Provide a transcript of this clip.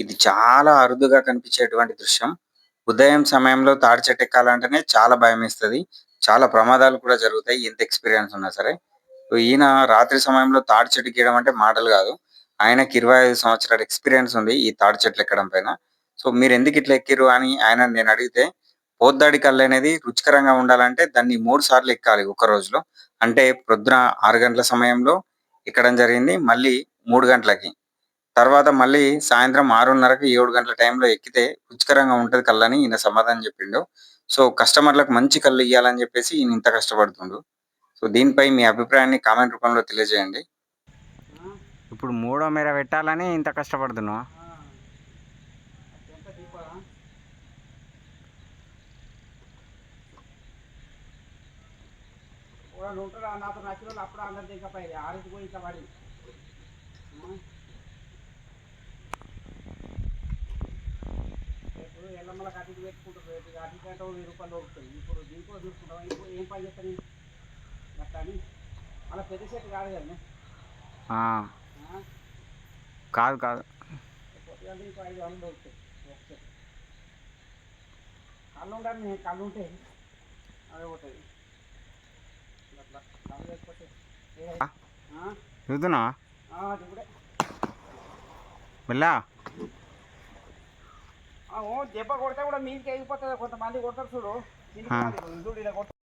ఇది చాలా అరుదుగా కనిపించేటువంటి దృశ్యం. ఉదయం సమయంలో తాడి చెట్టు ఎక్కాలంటేనే చాలా భయం భయమేస్తది. చాలా ప్రమాదాలు కూడా జరుగుతాయి. ఎంత ఎక్స్‌పీరియన్స్ ఉన్నా సరే. ఈయన రాత్రి సమయంలో తాడి చెట్టు ఎక్కడం అంటే మాటలు కాదు. ఆయనకి 25 సంవత్సరాల ఎక్స్‌పీరియన్స్ ఉంది. ఈ తాడి చెట్లు ఎక్కడం పైన. సో మీరు ఎందుకు ఇట్లా ఎక్కిర్రు అని ఆయన నేను అడిగితే పోద్దాడి కళ్ళు అనేది రుచికరంగా ఉండాలంటే దాన్ని మూడు సార్లు ఎక్కాలి ఒక రోజులో. అంటే ప్రొద్దున ఆరు గంటల సమయంలో ఎక్కడం జరిగింది. మళ్ళీ మూడు గంటలకి. తర్వాత మళ్ళీ సాయంత్రం 6:30కి 7 గంటల టైంలో ఎక్కితే రుచికరంగా ఉంటది కల్లని ఈయన సమాధానం చెప్పిండు. సో కస్టమర్‌లకు మంచి కల్లు ఇయ్యాలని చెప్పేసి ఈయన ఇంత కష్టపడుతుండు. సో దీనిపై మీ అభిప్రాయాన్ని కామెంట్ రూపంలో తెలియజేయండి. ఇప్పుడు మూడో మేర పెట్టాలని ఇంత కష్టపడుతున్నావా? నాతో అప్పుడు అందరి దగ్గర పోయి ఆరింటికి పోయి ఇట్లా పడి ఎల్లమ్మల కటికి పెట్టుకుంటారు రేపు అటు కంటే వెయ్యి రూపాయలు దొరుకుతాయి ఇప్పుడు దీంట్లో చూసుకుంటాం ఇప్పుడు ఏం పని చేస్తాను అట్లా అని అలా పెద్ద చెట్టు కాదు కదా కాదు కాదు. ఇంకో ఐదు వందలు దొరుకుతాయి కళ్ళు ఉండాలి కళ్ళు ఉంటే. అదే పోతుంది అట్లా కళ్ళు లేకపోతే ఏ- ఆ? చూస్తున్నావా? దెబ్బ కొడితే కూడా మీదికి అయిపోతుంది కొంతమంది కొడతారు చూడు. చూడు ఇలా కొడతారు